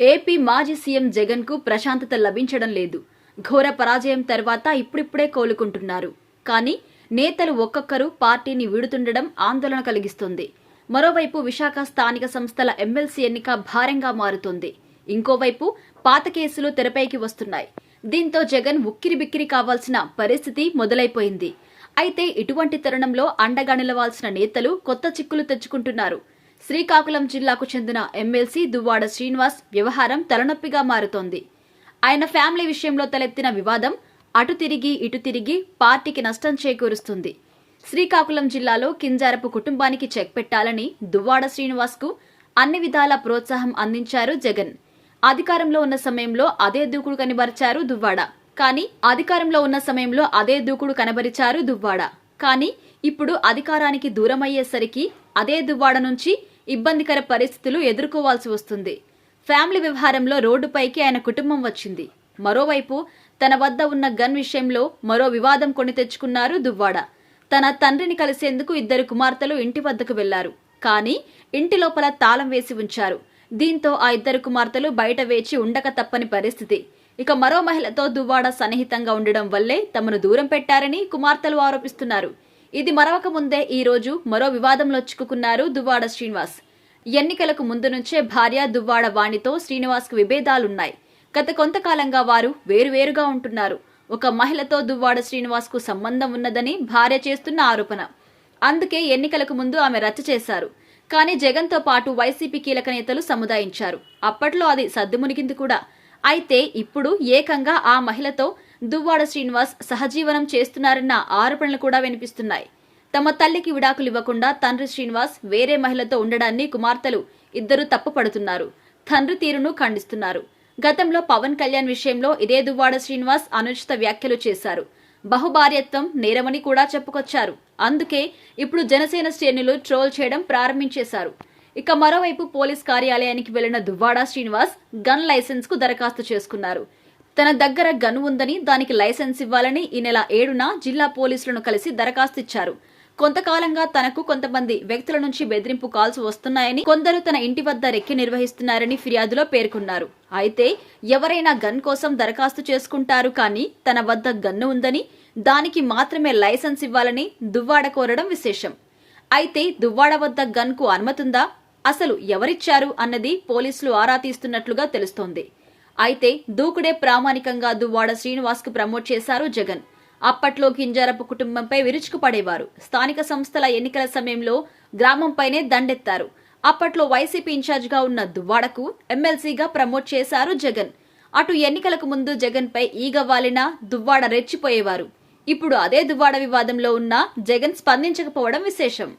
AP మాజీ CM జగన్కు ప్రశాంతత లభించడం లేదు. ఘోర పరాజయం తర్వాత ఇప్పుడిప్పుడే కోలుకుంటున్నారు. కానీ నేతలు ఒక్కొక్కరు పార్టీని వీడుతుండడం ఆందోళన కలిగిస్తుంది. మరోవైపు విశాఖ స్థానిక సంస్థల ఎమ్మెల్సీ ఎన్నిక భారంగా మారుతోంది. ఇంకోవైపు పాత కేసులు తెరపైకి వస్తున్నాయి. దీంతో జగన్ ఉక్కిరిబిక్కిరి కావాల్సిన పరిస్థితి మొదలైపోయింది. అయితే ఇటువంటి తరుణంలో అండగా నిలవాల్సిన నేతలు కొత్త చిక్కులు తెచ్చుకుంటున్నారు. శ్రీకాకుళం జిల్లాకు చెందిన ఎమ్మెల్సీ దువ్వాడ శ్రీనివాస్ వ్యవహారం తలనొప్పిగా మారుతోంది. ఆయన ఫ్యామిలీ విషయంలో తలెత్తిన వివాదం అటు తిరిగి ఇటు తిరిగి పార్టీకి నష్టం చేకూరుస్తుంది. శ్రీకాకుళం జిల్లాలో కింజారపు కుటుంబానికి చెక్ పెట్టాలని దువ్వాడ శ్రీనివాస్కు అన్ని విధాల ప్రోత్సాహం అందించారు జగన్. అధికారంలో ఉన్న సమయంలో అదే దూకుడు కనబరిచారు దువ్వాడ. కానీ అధికారంలో ఉన్న సమయంలో అదే దూకుడు కనబరిచారు దువ్వాడ. కానీ ఇప్పుడు అధికారానికి దూరమయ్యేసరికి అదే దువ్వాడ నుంచి ఇబ్బందికర పరిస్థితులు ఎదుర్కోవాల్సి వస్తుంది. ఫ్యామిలీ వ్యవహారంలో రోడ్డుపైకి ఆయన కుటుంబం వచ్చింది. మరోవైపు తన వద్ద ఉన్న గన్ విషయంలో మరో వివాదం కొని తెచ్చుకున్నారు దువ్వాడ. తన తండ్రిని కలిసేందుకు ఇద్దరు కుమార్తెలు ఇంటి వద్దకు వెళ్ళారు. కానీ ఇంటి లోపల తాళం వేసి ఉంచారు. దీంతో ఆ ఇద్దరు కుమార్తెలు బయట వేచి ఉండక తప్పని పరిస్థితి. ఇక మరో మహిళతో దువ్వాడ సన్నిహితంగా ఉండడం వల్లే తమను దూరం పెట్టారని కుమార్తెలు ఆరోపిస్తున్నారు. ఇది మరవక ముందే ఈ రోజు మరో వివాదంలో చిక్కుకున్నారు దువ్వాడ శ్రీనివాస్. ఎన్నికలకు ముందు నుంచే భార్య దువ్వాడ వాణితో శ్రీనివాస్కు విభేదాలున్నాయి. గత కొంతకాలంగా వారు వేరువేరుగా ఉంటున్నారు. ఒక మహిళతో దువ్వాడ శ్రీనివాస్కు సంబంధం ఉన్నదని భార్య చేస్తున్న ఆరోపణ. అందుకే ఎన్నికలకు ముందు ఆమె రచ్చ చేశారు. కానీ జగన్తో పాటు వైసీపీ కీలక నేతలు సముదాయించారు. అప్పట్లో అది సద్దుమునిగింది కూడా. అయితే ఇప్పుడు ఏకంగా ఆ మహిళతో దువ్వాడ శ్రీనివాస్ సహజీవనం చేస్తున్నారన్న ఆరోపణలు కూడా వినిపిస్తున్నాయి. తమ తల్లికి విడాకులు ఇవ్వకుండా తండ్రి శ్రీనివాస్ వేరే మహిళతో ఉండడాన్ని కుమార్తెలు ఇద్దరు తప్పుపడుతున్నారు. తండ్రి తీరును ఖండిస్తున్నారు. గతంలో పవన్ కళ్యాణ్ విషయంలో ఇదే దువ్వాడ శ్రీనివాస్ అనుచిత వ్యాఖ్యలు చేశారు. బహుభార్యత్వం నేరమని కూడా చెప్పుకొచ్చారు. అందుకే ఇప్పుడు జనసేన శ్రేణులు ట్రోల్ చేయడం ప్రారంభించేశారు. ఇక మరోవైపు పోలీస్ కార్యాలయానికి వెళ్ళిన దువ్వాడ శ్రీనివాస్ గన్ లైసెన్స్కు దరఖాస్తు చేసుకున్నారు. తన దగ్గర గన్ ఉందని దానికి లైసెన్స్ ఇవ్వాలని ఈ నెల ఏడున జిల్లా పోలీసులను కలిసి దరఖాస్తు ఇచ్చారు కొంతకాలంగా తనకు కొంతమంది వ్యక్తుల నుంచి బెదిరింపు కాల్స్ వస్తున్నాయని కొందరు తన ఇంటి వద్ద రెక్కి నిర్వహిస్తున్నారని ఫిర్యాదులో పేర్కొన్నారు. అయితే ఎవరైనా గన్ కోసం దరఖాస్తు చేసుకుంటారు కానీ తన వద్ద గన్ను ఉందని దానికి మాత్రమే లైసెన్స్ ఇవ్వాలని దువ్వాడ కోరడం విశేషం. అయితే దువ్వాడ వద్ద గన్కు అనుమతుందా? అసలు ఎవరిచ్చారు అన్నది పోలీసులు ఆరా తీస్తున్నట్లుగా తెలుస్తోంది. అయితే దూకుడే ప్రామాణికంగా దువ్వాడ శ్రీనివాస్కు ప్రమోట్ చేశారు జగన్. అప్పట్లో కింజారపు కుటుంబంపై విరుచుకుపడేవారు స్థానిక సంస్థల ఎన్నికల సమయంలో గ్రామంపైనే దండెత్తారు. అప్పట్లో వైసీపీ ఇన్ఛార్జిగా ఉన్న దువ్వాడకు ఎమ్మెల్సీగా ప్రమోట్ చేశారు జగన్. అటు ఎన్నికలకు ముందు జగన్పై ఈగ వాలిన దువ్వాడ రెచ్చిపోయేవారు. ఇప్పుడు అదే దువ్వాడ వివాదంలో ఉన్న జగన్ స్పందించకపోవడం విశేషం.